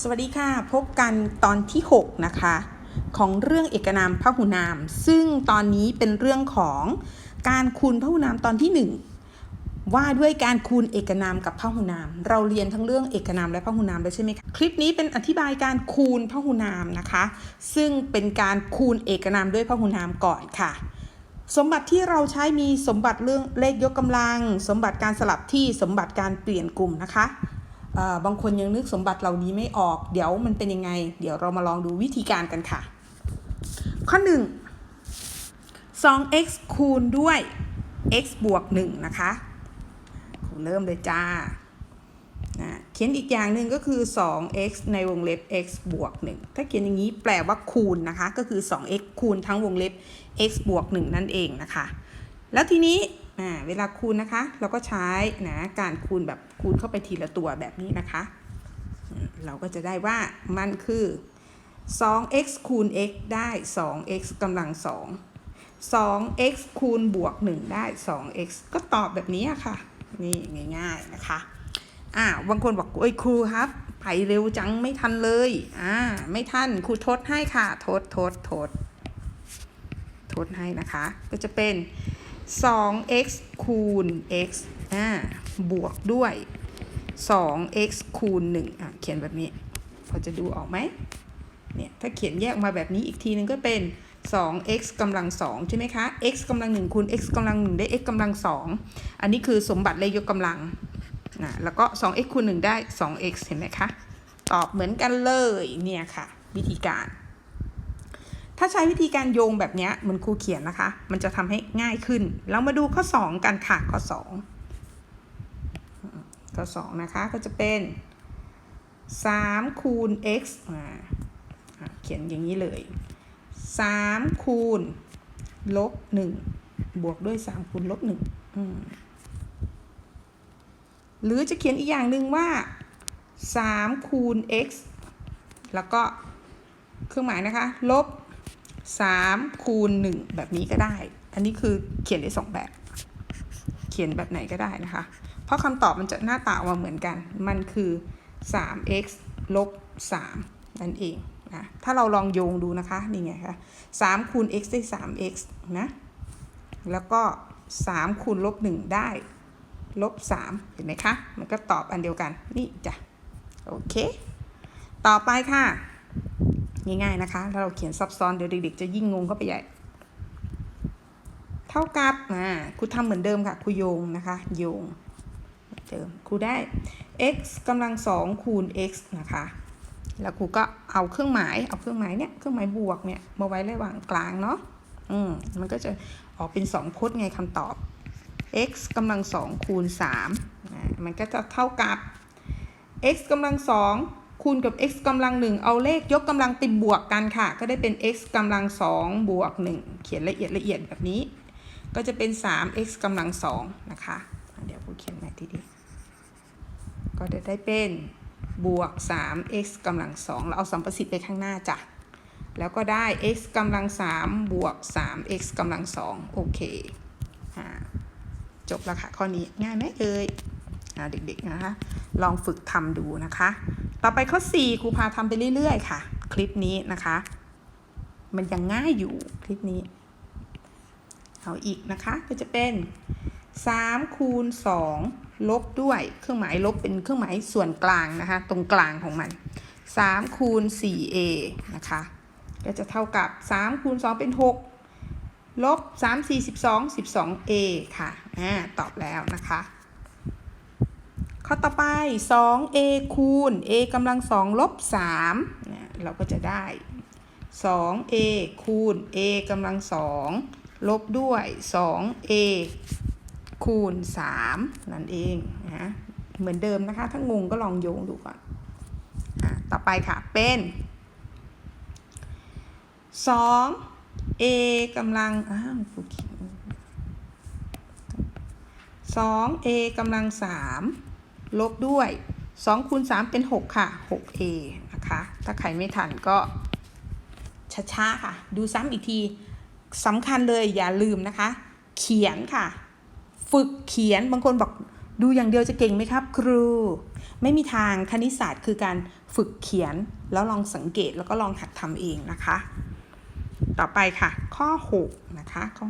สวัสดีค่ะ พบกันตอนที่ 6 นะคะ ของเรื่องเอกนามพหุนาม ซึ่งตอนนี้เป็นเรื่องของการคูณพหุนามตอนที่ 1 ว่าด้วยการคูณเอกนามกับพหุนาม เราเรียนทั้งเรื่องเอกนามและพหุนามแล้วใช่ไหมคะคลิปนี้เป็นอธิบายการคูณพหุนามนะคะ ซึ่งเป็นการคูณเอกนามด้วยพหุนามก่อนค่ะสมบัติที่เราใช้มีสมบัติเรื่องเลขยกกำลัง สมบัติการสลับที่สมบัติการเปลี่ยนกลุ่มนะคะ บางคนยังนึกสมบัติเหล่านี้ไม่ออก เดี๋ยวมันเป็นยังไง เดี๋ยวเรามาลองดูวิธีการกันค่ะ ข้อ 1 2x คูณด้วย x บวก 1 นะคะคเริ่มเลยจ้านะเขียนอีกอย่างหนึ่งก็คือ 2x ในวงเล็บ x บวก 1 ถ้าเขียนอย่างนี้แปลว่าคูณนะคะ ก็คือ 2x คูณทั้งวงเล็บ x บวก 1 นั่นเองนะคะ แล้วทีนี้ เวลาคูณนะคะ เราก็ใช้นะการคูณแบบคูณเข้าไปทีละตัวแบบนี้นะคะ เราก็จะได้ว่ามันคือ 2x คูณ x ได้ 2x กำลัง 2 2x คูณบวก 1 ได้ 2x ก็ตอบแบบนี้ค่ะ นี่ง่ายๆนะคะอ่าบางคนบอกโอ้ยครูครับไปเร็วจังไม่ทันเลยอ่าไม่ทันครูทดให้ค่ะ ทดทดทดทดให้นะคะ ก็จะเป็น 2x คูณ x อ่าบวกด้วย 2x คูณ 1 อะ เขียนแบบนี้ พอจะดูออกไหมเนี่ย ถ้าเขียนแยกมาแบบนี้อีกทีนึงก็เป็น 2x กำลัง 2 ใช่ไหมคะ x กำลัง 1 คูณ x กำลัง 1 ได้ x กำลัง 2 อันนี้คือสมบัติเลขยกกำลังนะแล้วก็ 2x คูณ 1 ได้ 2x เห็นไหมคะ ตอบเหมือนกันเลย เนี่ยค่ะ วิธีการ ถ้าใช้วิธีการโยงแบบนี้เหมือนครูเขียนนะคะ มันจะทำให้ง่ายขึ้น เรามาดูข้อ 2 กันค่ะข้อ 2 ข้อ 2 นะคะ ก็จะเป็น3คูณ x อ่าอะเขียนอย่างนี้เลย3คูณลบ1บวกด้วย3คูณลบ1หรือจะเขียนอีกอย่างหนึ่งว่า3คูณ x แล้วก็เครื่องหมายนะคะ ลบ 3คูณ1แบบนี้ก็ได้ อันนี้คือเขียนได้ 2 แบบ เขียนแบบไหนก็ได้นะคะ เพราะคำตอบมันจะหน้าตาออกมาเหมือนกัน มันคือ 3x ลบ 3 นั่นเองนะถ้าเราลองโยงดูนะคะ นี่ไงคะ3คูณ x ได้ 3x นะ แล้วก็ 3คูณลบ 1 ได้ลบ 3 เห็นไหมคะ มันก็ตอบอันเดียวกัน นี่จ้ะ โอเค ต่อไปค่ะ ง่ายๆนะคะถ้าเราเขียนซับซ้อนเดี๋ยวเด็กๆจะยิ่งงงเข้าไปใหญ่ เท่ากับอ่าครูทำเหมือนเดิมค่ะครูโยงนะคะโยงเดิมครูได้ x กำลังสองคูณ x นะคะ แล้วครูก็เอาเครื่องหมายเอาเครื่องหมายเนี่ยเครื่องหมายบวกเนี่ยมาไว้ระหว่างกลางเนาะอืมมันก็จะออกเป็นสองพจน์ไงคำตอบ x กำลังสองคูณสามอ่ามันก็จะเท่ากับ x กำลังสอง คูณกับ x กำลังหนึ่งเอาเลขยกกำลังไปบวกกันค่ะ ก็ได้เป็น x กำลังสองบวกหนึ่งเขียนละเอียดละเอียดแบบนี้ ก็จะเป็น 3x กำลังสองนะคะ เดี๋ยวครูเขียนใหม่ทีเดียวก็จะได้เป็นบวก 3x กำลังสองเราเอาสัมประสิทธิ์ไปข้างหน้าจ้ะ แล้วก็ได้ x กำลัง3บวก 3x กำลังสองโอเคจบแล้วค่ะข้อนี้ง่ายไหมเอ่ยเด็กๆนะคะ ลองฝึกทำดูนะคะ ต่อไปข้อ 4ครูพาทำไปเรื่อยๆ ค่ะ คลิปนี้นะคะ มันยังง่ายอยู่คลิปนี้ เอาอีกนะคะก็จะเป็น3คูณ2ลบด้วยเครื่องหมายลบเป็นเครื่องหมายส่วนกลางนะคะ ตรงกลางของมัน3คูณ 4a นะคะ ก็จะเท่ากับ3คูณ2เป็น 6 ลบ 3 4 12 12a ค่ะอ่าตอบแล้วนะคะ ข้อต่อไป 2a คูณ a กำลัง2ลบ3เนี่ยเราก็จะได้ 2a คูณ a กำลัง2ลบด้วย 2a คูณ 3 นั่นเองนะเหมือนเดิมนะคะ ถ้างงก็ลองโยงดูก่อนอต่อไปค่ะ เป็น 2 a กำลัง อ้าวครูเขียน 2a กำลัง3 ลบด้วย2คูณ3เป็น 6 ค่ะ 6a นะคะ ถ้าใครไม่ทันก็ช้าๆค่ะ ดูซ้ำอีกทีสำคัญเลยอย่าลืมนะคะ เขียนค่ะ ฝึกเขียนบางคนบอกดูอย่างเดียวจะเก่งไหมครับ ครู ไม่มีทางคณิตศาสตร์คือการฝึกเขียนแล้วลองสังเกตแล้วก็ลองหัดทำเองนะคะ ต่อไปค่ะ ข้อ 6 นะคะ ข้อ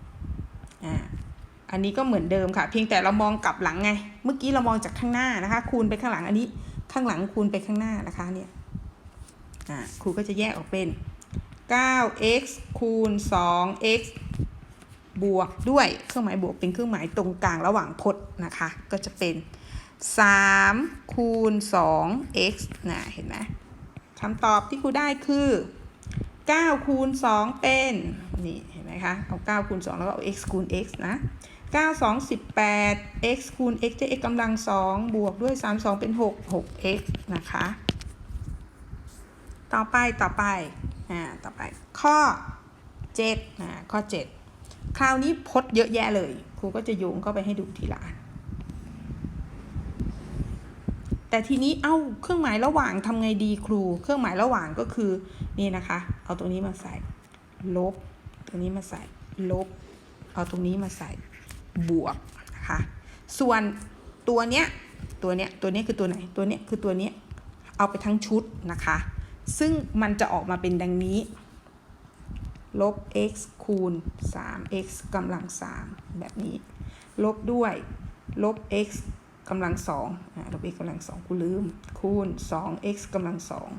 6อ่า อันนี้ก็เหมือนเดิมค่ะ เพียงแต่เรามองกลับหลังไง เมื่อกี้เรามองจากข้างหน้านะคะ คูณไปข้างหลังอันนี้ ข้างหลังคูณไปข้างหน้านะคะเนี่ยอ่าครูก็จะแยกออกเป็น 9x คูณ 2x บวกด้วยเครื่องหมายบวกเป็นเครื่องหมายตรงกลางระหว่างพจน์นะคะ ก็จะเป็น 3 คูณ 2x นะเห็นไหมคำตอบที่ครูได้คือ 9 คูณ 2 เป็น นี่ เห็นไหมคะ เอา 9 คูณ 2 แล้วก็เอา x คูณ x นะ 9 2 18 x คูณ x ได้ x กำลัง 2 บวกด้วย 3 2 เป็น 6 6x นะคะ ต่อไปต่อไป อ่า ต่อไป ข้อ 7 อ่า ข้อ 7 คราวนี้พจน์เยอะแยะเลย ครูก็จะโยงเข้าไปให้ดูทีละอันแต่ทีนี้เอ้าเครื่องหมายระหว่างทำไงดีครู เครื่องหมายระหว่างก็คือนี่นะคะ เอาตรงนี้มาใส่ ลบตรงนี้มาใส่ ลบ เอาตรงนี้มาใส่ บวกนะคะส่วนตัวเนี้ยตัวเนี้ยตัวเนี้ยคือตัวไหนตัวเนี้ยคือตัวเนี้ยเอาไปทั้งชุดนะคะ ซึ่งมันจะออกมาเป็นดังนี้ลบ x คูณ 3x กำลัง 3 แบบนี้ ลบด้วยลบ x กำลัง2อ่าลบ x กำลัง2กูลืม คูณ 2x กำลัง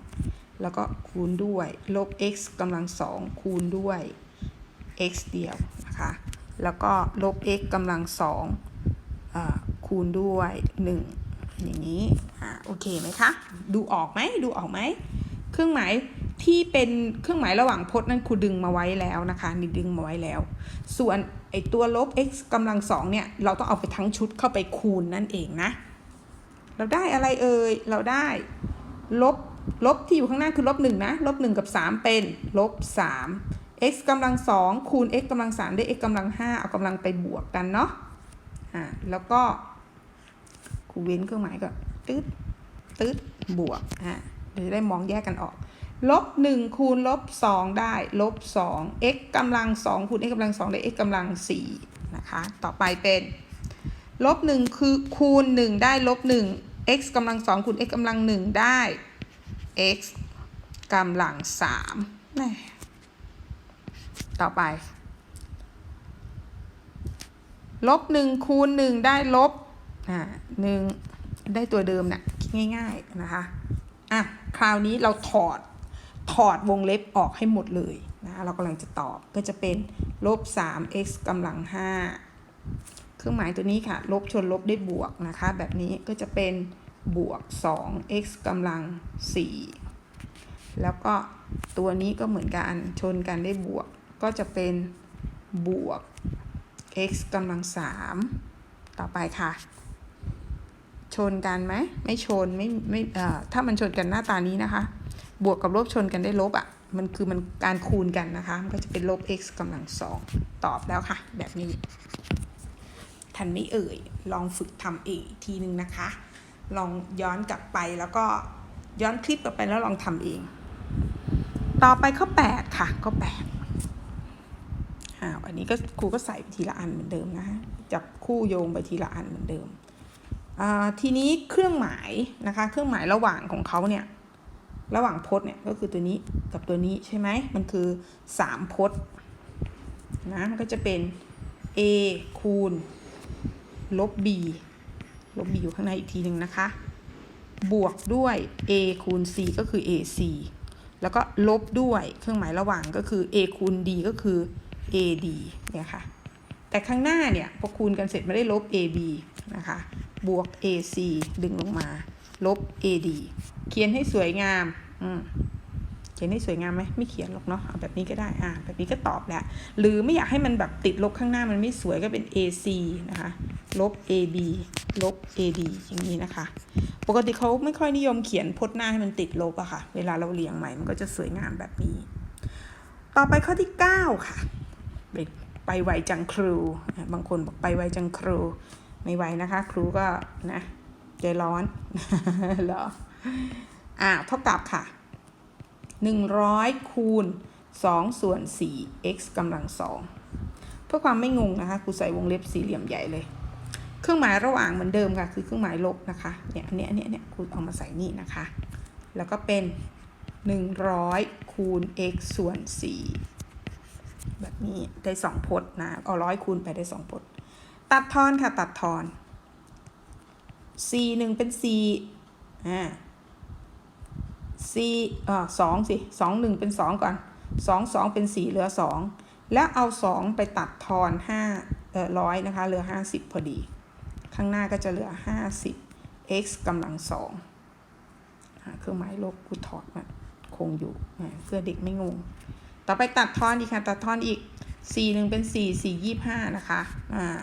2แล้วก็คูณด้วย ลบ x กำลัง2คูณด้วย x เดียวนะคะ แล้วก็ลบ x กำลัง2อ่าคูณด้วย 1 อย่างนี้อ่าโอเคไหมคะ ดูออกไหมดูออกไหม เครื่องหมายที่เป็นเครื่องหมายระหว่างพจน์นั้นครูดึงมาไว้แล้วนะคะนี่ดึงมาไว้แล้ว ส่วนไอตัวลบ x กำลังสองเนี่ย เราต้องเอาไปทั้งชุดเข้าไปคูณนั่นเองนะ เราได้อะไรเอ่ย เราได้ลบลบที่อยู่ข้างหน้าคือลบหนึ่งนะ ลบหนึ่งกับสามเป็นลบสาม x กำลังสองคูณ x กำลังสามได้ x กำลังห้าเอากำลังไปบวกกันเนาะอ่าแล้วก็ครูเว้นเครื่องหมายก็ตึ๊ดตึ๊ดบวกอ่าเราจะได้มองแยกกันออกลบหนึ่งคูณลบสองได้ลบสอง x กำลังสองคูณ x กำลังสองได้ x กำลังสี่นะคะต่อไปเป็นลบหนึ่งคือคูณหนึ่งได้ลบหนึ่ง x กำลังสองคูณ x กำลังหนึ่งได้ x กำลังสามแน่ ต่อไป ลบหนึ่งคูณหนึ่งได้ลบอ่าหนึ่งได้ตัวเดิมนะ่ะง่าย ๆ นะคะ อะ คราวนี้เราถอด ถอดวงเล็บออกให้หมดเลยนะ เรากำลังจะตอบก็จะเป็นลบ 3x กำลัง 5 เครื่องหมายตัวนี้ค่ะ ลบชนลบได้บวกนะคะ แบบนี้ก็จะเป็นบวก 2x กำลัง 4 แล้วก็ตัวนี้ก็เหมือนกัน ชนกันได้บวก ก็จะเป็นบวก x กำลัง3ต่อไปค่ะ ชนกันไหมไม่ชนไม่ไม่เอ่อถ้ามันชนกันหน้าตานี้นะคะ บวกกับลบชนกันได้ลบอะ่ะมันคือมันการคูณกันนะคะ มันก็จะเป็นลบ x กำลังสองตอบแล้วค่ะ แบบนี้ ทันไม่เอ่ย ลองฝึกทำเองทีนึงนะคะ ลองย้อนกลับไปแล้วก็ย้อนคลิปกลับไปแล้วลองทำเอง ต่อไปข้อ 8 ค่ะ ข้อ 8 นนี้ก็ครูก็ใส่ไปทีละอันเหมือนเดิมนะคะจับคู่โยงไปทีละอันเหมือนเดิมอ่าทีนี้เครื่องหมายนะคะเครื่องหมายระหว่างของเขาเนี่ยระหว่างพจน์เนี่ยก็คือตัวนี้กับตัวนี้ใช่ไหมมันคือสามพจน์นะมันก็จะเป็น a คูณลบ b ลบ b อยู่ข้างในอีกทีหนึ่งนะคะ บวกด้วย a คูณ c ก็คือ ac แล้วก็ลบด้วยเครื่องหมายระหว่างก็คือ a คูณ d ก็คือ ad เนี่ยค่ะ แต่ข้างหน้าเนี่ยพอคูณกันเสร็จไม่ได้ลบ ab นะคะ บวก ac ดึงลงมา ลบ ad เขียนให้สวยงามอืมเขียนให้สวยงามไหมไม่เขียนหรอกเนาะเอาแบบนี้ก็ได้อ่าแบบนี้ก็ตอบแหล้วหรือไม่อยากให้มันแบบติดลบข้างหน้ามันไม่สวยก็เป็น ac นะคะ ลบ ab ลบ ad อย่างนี้นะคะ ปกติเขาไม่ค่อยนิยมเขียนพจน์หน้าให้มันติดลบอะค่ะ เวลาเราเรียงใหม่มันก็จะสวยงามแบบนี้ ต่อไปข้อที่ 9 ค่ะ ไปไปไวจังครู บางคนบอกไปไวจังครู ไม่ไหวนะคะ ครูก็นะใจร้อนเหรออ่าเท่ากับค่ะ 100 คูณ 2 ส่วน 4 x กำลัง 2 เพื่อความไม่งงนะคะครูใส่วงเล็บสี่เหลี่ยมใหญ่เลย เครื่องหมายระหว่างเหมือนเดิมค่ะ คือเครื่องหมายลบนะคะ เนี่ยอันเนี้ยเนี้ยเนี่ยคุณเอามาใส่นี่นะคะ แล้วก็เป็น 100 คูณ x ส่วน 4 แบบนี้ได้2พจน์นะเอาร้อยคูณไปได้2พจน์ ตัดทอนค่ะตัดทอน4 1เป็น4อ่า4อ่า2สิ2 1เป็น2ก่อน2 2เป็น4เหลือ2แล้วเอา2ไปตัดทอน5เอ่อร้อยนะคะเหลือ50พอดี ข้างหน้าก็จะเหลือ50 x กำลังสองเครื่องหมายลบกูถอดมาคงอยู่เพื่อเด็กไม่งง ต่อไปตัดทอนอีกค่ะ ตัดทอนอีก4 1เป็น4 4 25นะคะอ่า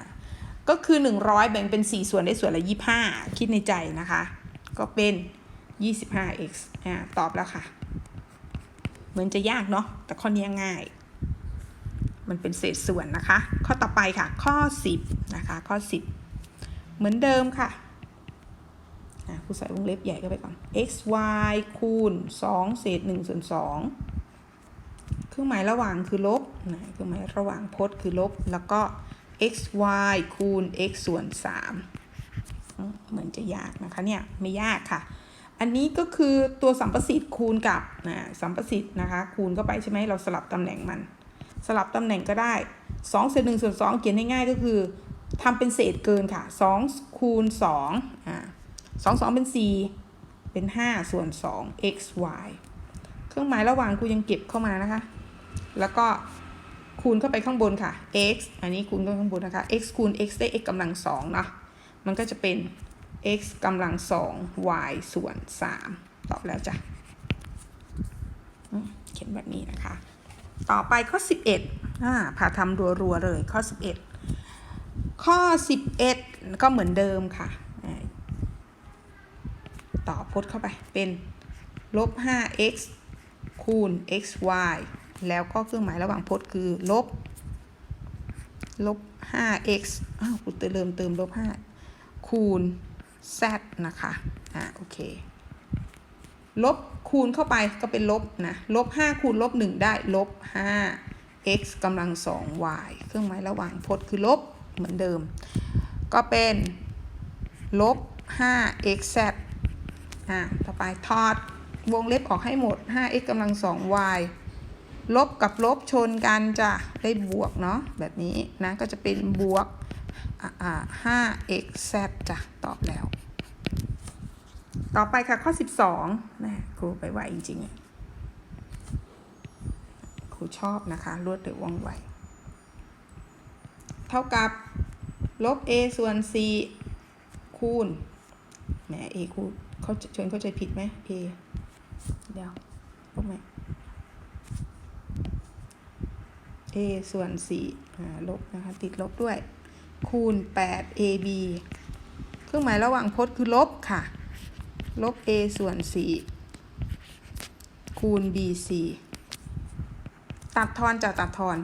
ก็คือ100แบ่งเป็น4ส่วนได้ส่วนละ25คิดในใจนะคะ ก็เป็น 25x อ่าตอบแล้วค่ะ เหมือนจะยากเนาะแต่ข้อนี้ง่าย มันเป็นเศษส่วนนะคะ ข้อต่อไปค่ะ ข้อ10นะคะ ข้อ10เหมือนเดิมค่ะอะครูใส่วงเล็บใหญ่เข้าไปก่อน x y คูณ 2 เศษ1ส่วน2 เครื่องหมายระหว่างคือลบนะเครื่องหมายระหว่างพจน์คือลบ แล้วก็ x y คูณ x ส่วน 3 เหมือนจะยากนะคะเนี่ยไม่ยากค่ะ อันนี้ก็คือตัวสัมประสิทธิ์คูณกับนะสัมประสิทธิ์นะคะ คูณเข้าไปใช่ไหมเราสลับตำแหน่งมัน สลับตำแหน่งก็ได้2เศษ1ส่วน2เขียนง่ายๆก็คือทำเป็นเศษเกินค่ะ2คูณ2อ่า2 2 เป็น 4 เป็น 5 ส่วน 2 x y เครื่องหมายระหว่างกูยังเก็บเข้ามานะคะ แล้วก็คูณเข้าไปข้างบนค่ะ x อันนี้คูณเข้าข้างบนนะคะ x คูณ x ได้ x กำลัง2เนาะ มันก็จะเป็น x กำลัง2 y ส่วน3ตอบแล้วจ้ะเขียนแบบนี้นะคะ ต่อไปข้อ 11อ่าพาทำรัวๆเลยข้อ 11 ข้อ 11 ก็เหมือนเดิมค่ะ ต่อพจน์เข้าไปเป็นลบ 5x คูณ xy แล้วก็เครื่องหมายระหว่างพจน์คือลบลบ 5x อ้าวกูเติมเติมลบ 5 คูณ z นะคะ อ่าโอเค ลบคูณเข้าไปก็เป็นลบนะ ลบ 5 คูณลบ 1 ได้ ลบ 5 x กำลัง 2 y เครื่องหมายระหว่างพจน์คือลบเหมือนเดิม ก็เป็น ลบ 5 x z อ่าต่อไปทอด วงเล็บออกให้หมด 5x กำลัง 2 y ลบกับลบชนกันจะได้บวกเนาะแบบนี้นะก็จะเป็นบวกอ่า 5x z จ้ะตอบแล้ว ต่อไปค่ะข้อ 12นะครูไปไหวจริงๆครูชอบนะคะรวดเร็วว่องไว เท่ากับลบ a ส่วน c คูณแหม a คูณเขาชนเข้าใจผิดไหม a เดี๋ยวลบไหม a ส่วน4อ่ลบนะคะ ติดลบด้วย คูณ 8 ab เครื่องหมายระหว่างพจน์คือลบค่ะ ลบ a ส่วน 4 คูณ bc ตัดทอนจากตัดทอน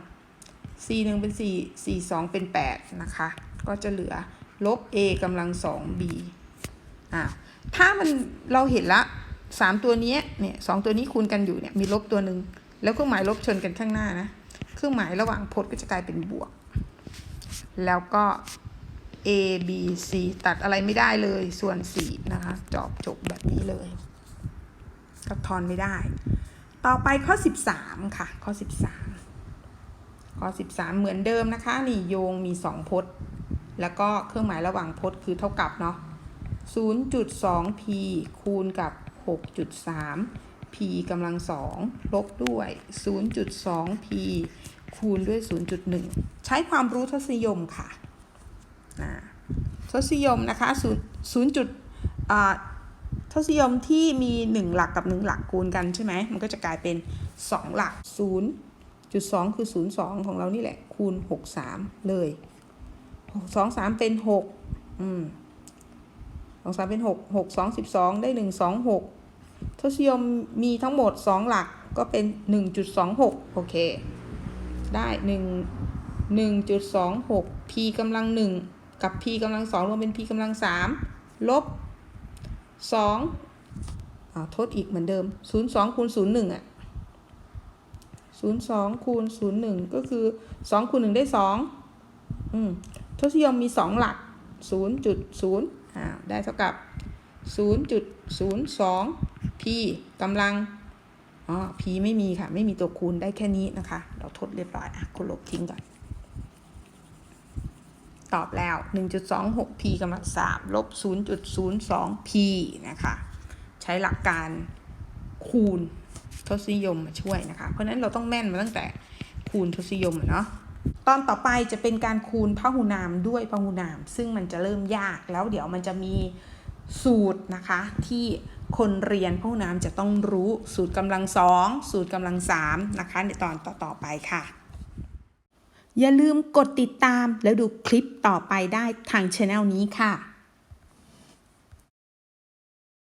c 1เป็น4 c 2เป็น 8 นะคะ ก็จะเหลือลบ a กำลัง 2b อ่าถ้ามันเราเห็นละ 3ตัวนี้เนี่ยสองตัวนี้คูณกันอยู่เนี่ยมีลบตัวหนึ่งแล้วเครื่องหมายลบชนกันข้างหน้านะเครื่องหมายระหว่างพจน์ก็จะกลายเป็นบวก แล้วก็ a b c ตัดอะไรไม่ได้เลยส่วน4นะคะจอบจบแบบนี้เลยก็ทอนไม่ได้ ต่อไปข้อ 13 ค่ะ ข้อ 13 ข้อ 13 เหมือนเดิมนะคะ นี่โยงมี 2 พจน์ แล้วก็เครื่องหมายระหว่างพจน์คือเท่ากับเนาะ 0.2p คูณกับ 6.3 p กำลัง2ลบด้วย 0.2p คูณด้วย 0.1 ใช้ความรู้ทศนิยมค่ะนะทศนิยมนะคะ0 0ทศนิยมที่มี 1 หลักกับ 1 หลักคูณกันใช่ไหม มันก็จะกลายเป็น 2 หลัก 0.2 คือ 02 ของเรานี่แหละ คูณ 63 เลย2 3 เป็น 6 อืม2 3 เป็น 6 6 2 12 ได้ 1 2 6 ทศนิยมมีทั้งหมด 2 หลักก็เป็น 1.26 โอเค ได้ 1 1.26 p กำลัง 1 กับ p กำลัง 2 รวมเป็น p กำลัง 3 ลบ 2อ่าทดอีกเหมือนเดิม 02คูณ01อะ02คูณ01 ก็คือ 2คูณ1ได้ 2 อืมทศนิยมมี 2 หลัก 0.0อ่าได้เท่ากับ 0.02 p กำลังอ๋อ p ไม่มีค่ะ ไม่มีตัวคูณได้แค่นี้นะคะ เราทดเรียบร้อยอะคุณลบทิ้งก่อน ตอบแล้ว 1.26 p กำลัง3ลบ 0.02 p นะคะ ใช้หลักการคูณทศนิยมมาช่วยนะคะ เพราะนั้นเราต้องแม่นมาตั้งแต่คูณทศนิยมเนาะตอนต่อไปจะเป็นการคูณพหูนามด้วยพหูนาม ซึ่งมันจะเริ่มยากแล้วเดี๋ยวมันจะมีสูตรนะคะที่ คนเรียนพวกน้ำจะต้องรู้สูตรกำลังสองสูตรกำลังสามนะคะในตอนต่อๆไปค่ะ อย่าลืมกดติดตามแล้วดูคลิปต่อไปได้ทางช anel นี้ค่ะ